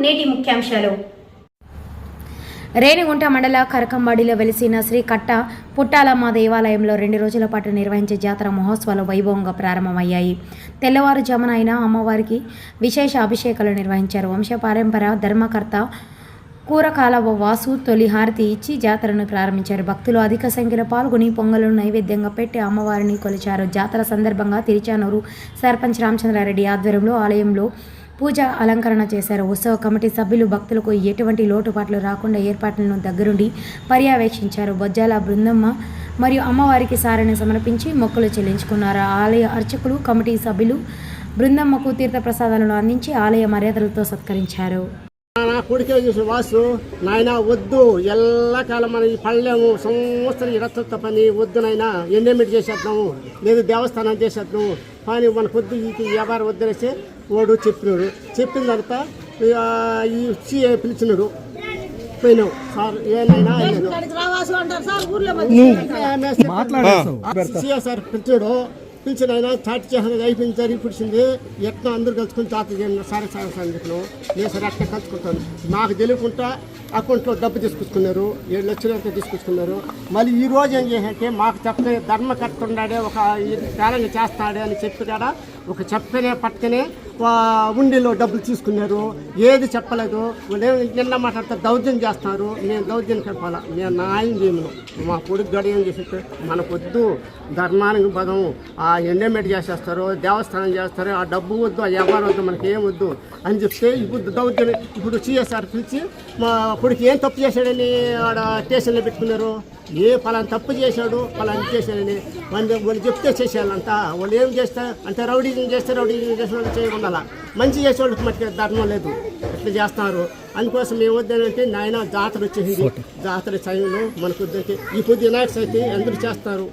నేటి ముఖ్యాంశాలు. రేణిగుంట మండల కరకంబాడిలో వెలిసిన శ్రీ కట్ట పుట్టాలమ్మ దేవాలయంలో రెండు రోజుల పాటు నిర్వహించే జాతర మహోత్సవాలు వైభవంగా ప్రారంభమయ్యాయి. తెల్లవారుజామున అయిన అమ్మవారికి విశేష అభిషేకాలు నిర్వహించారు. వంశపారంపర ధర్మకర్త కూరకాల వాసు తొలి హారతి ఇచ్చి జాతరను ప్రారంభించారు. భక్తులు అధిక సంఖ్యలో పాల్గొని పొంగలను నైవేద్యంగా పెట్టి అమ్మవారిని కొలిచారు. జాతర సందర్భంగా తిరుచానూరు సర్పంచ్ రామచంద్రారెడ్డి ఆధ్వర్యంలో ఆలయంలో పూజ అలంకరణ చేశారు. ఉత్సవ కమిటీ సభ్యులు భక్తులకు ఎటువంటి లోటుపాట్లు రాకుండా ఏర్పాట్లను దగ్గరుండి పర్యవేక్షించారు. బొజ్జాల బృందమ్మ మరియు అమ్మవారికి సారని సమర్పించి మొక్కలు చెల్లించుకున్నారు. ఆలయ అర్చకులు కమిటీ సభ్యులు బృందమ్మకు తీర్థప్రసాదాలను అందించి ఆలయ మర్యాదలతో సత్కరించారు. నా కొడుకే చూసి వాసు నాయన వద్దు. ఎల్లకాలం మన ఈ పళ్ళెము సంవత్సరం ఇరత్త పని. వద్దు నాయన. ఎండమిట్ చేసేద్దాము లేదు దేవస్థానం చేసేద్దాము కానీ మన పొద్దు ఈ వ్యాపారం వద్దనేసి వాడు చెప్పినాడు చెప్పిన తర్వాత ఆ, ఈ సీఏ పిలిచినాడు పోయినావు సార్ ఏనైనా సార్ పిలిచాడు పిలిచిన ఆయన చాటి చేసిన అయిపోయింది సరి పిలిచింది ఎట్లా అందరూ కలుసుకుని తాత చేయండి సరే సరే సరే అని చెప్పినాం నేను సరే అట్లా కలుసుకుంటాను నాకు తెలియకుండా అకౌంట్లో డబ్బు తీసుకొచ్చుకున్నారు ఏడు లక్షలు ఎంత తీసుకొచ్చుకున్నారు మళ్ళీ ఈ రోజు ఏం చేశారంటే మాకు చెప్పే ధర్మకర్త ఉన్నాడే ఒక ఈ కాలంగా చేస్తాడే అని చెప్పి కాడ ఒక చెప్పనే పట్టుకనే ఉండిలో డబ్బులు తీసుకున్నారు. ఏది చెప్పలేదు. నిన్న మాట్లాడితే దౌర్జన్యం చేస్తున్నారు నేను దౌర్జన్యం చెప్పాలా? నేను న్యాయం చేయను. మా కొడుకు గడి ఏం చేసి మనకొద్దు. ధర్మానికి పదం ఆ ఎండోమెంట్ చేసేస్తారు. దేవస్థానం చేస్తారు. ఆ డబ్బు వద్దు ఆ వ్యవహారం వద్దు మనకి ఏం వద్దు అని చెప్తే ఇప్పుడు దౌర్జన్యం. ఇప్పుడు సిఎస్ఆర్ పిలిచి మా కొడుకు ఏం తప్పు చేశాడని ఆడ స్టేషన్లో పెట్టుకున్నారు? ఏ పలానా తప్పు చేశాడు పలానా చేశాడని వాళ్ళు వాళ్ళు చెప్తే చేసేయాలంట వాళ్ళు ఏం చేస్తే అంటే రౌడీజం చేస్తే రౌడీజం చేసిన వాళ్ళు చేయకుండా మంచి చేసేవాళ్ళకి మట్టి ధర్మం లేదు. అట్లా చేస్తున్నారు అందుకోసం మేము వద్దంటే నాయన జాతర వచ్చేసింది. జాతర టైంలో మనకు వద్దంటే ఈ పొద్దు వినాయక చవితి అందరూ చేస్తారు.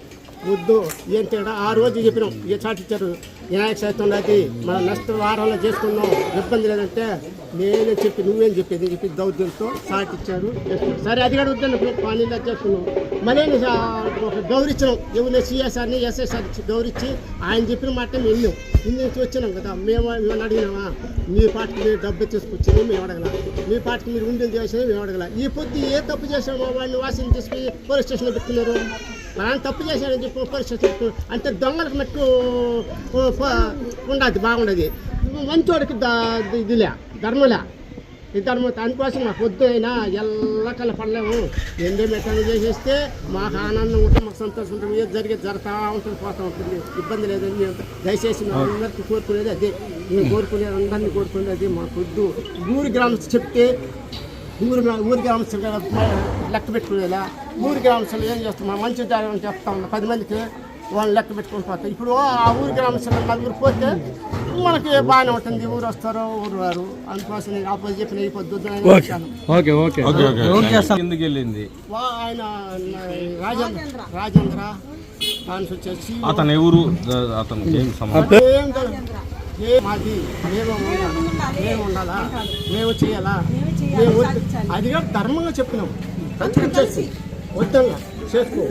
వద్దు ఏం తేడా? ఆ రోజు చెప్పినాం. ఏ చాటిచ్చారు? వినాయక చవితి ఉన్నది మన నెక్స్ట్ వారంలో చేసుకున్నాం ఇబ్బంది లేదంటే నేనే చెప్పి నువ్వేం చెప్పేది? చెప్పి దౌర్జన్యంతో సాటి ఇచ్చారు. సరే అది కూడా వద్దండి. పని చేసుకున్నాం మళ్ళీ ఒక గౌరవించినాం ఎవరిని సిఎస్ఆర్ని ఎస్ఎస్ఆర్ గౌరవించి ఆయన చెప్పిన మాట మేము విన్నాం. నుంచి వచ్చినాం కదా. మేము మేము అడిగినామా? మీ పార్టీకి మీరు డబ్బు తీసుకొచ్చింది మేము అడగల. మీ పార్టీకి మీరు ఉండేది చేసినా మేము అడగల. ఈ పొద్దు ఏ తప్పు చేసామో వాడిని వాసిని తీసుకుని పోలీస్ స్టేషన్లో పెట్టుకున్నారు? మనం తప్పు చేశాడని చెప్పి పెట్టుకున్నారు. అంటే దొంగలకు మట్టు ఉండదు బాగుండదు. మంచోడికి ద- ఇదిలే ధర్మలే. ఈ ధర్మం దానికోసం మాకు వద్దు అయినా ఎల్లకల్ల పడలేము ఎండే మెట్టలు చేసేస్తే మాకు ఆనందం ఉంటుంది మాకు సంతోషం ఉంటుంది. ఏది జరిగేది జరుగుతూ ఉంటుంది పోతూ ఉంటుంది. ఇబ్బంది లేదని మేము దయచేసి మా అందరికీ కోరుకునేది అదే. మేము కోరుకునేది అందరినీ కోరుకునేది అదే. మాకు వద్దు. ఊరి గ్రామస్ చెప్తే ఊరి ఊరి గ్రామస్తులు లెక్క పెట్టుకునేలా? ఊరి గ్రామస్తులు ఏం చేస్తాం మంచి దారి చెప్తా ఉన్నా పది మందికి వాళ్ళు లెక్క పెట్టుకొని పోతారు. ఇప్పుడు ఆ ఊరి గ్రామస్తులు నలుగురు పోతే మనకి బాగానే ఉంటుంది. ఊరు వస్తారు ఊరు వారు అందుకోసం నేను ఆపోజిట్ చెప్పిన ఈ పొద్దు ఓకే. ఓకే కిందకి వెళ్ళింది. ఆయన రాజేంద్ర రాజేంద్ర దాని వచ్చేసి అతను ఎవరు? అతనికి ఏం మాది మేము ఉండాలా? మేము ఉండాలా? మేము చేయాలా? అది ధర్మంగా చెప్పినాం. వద్దన్నా చేసుకో.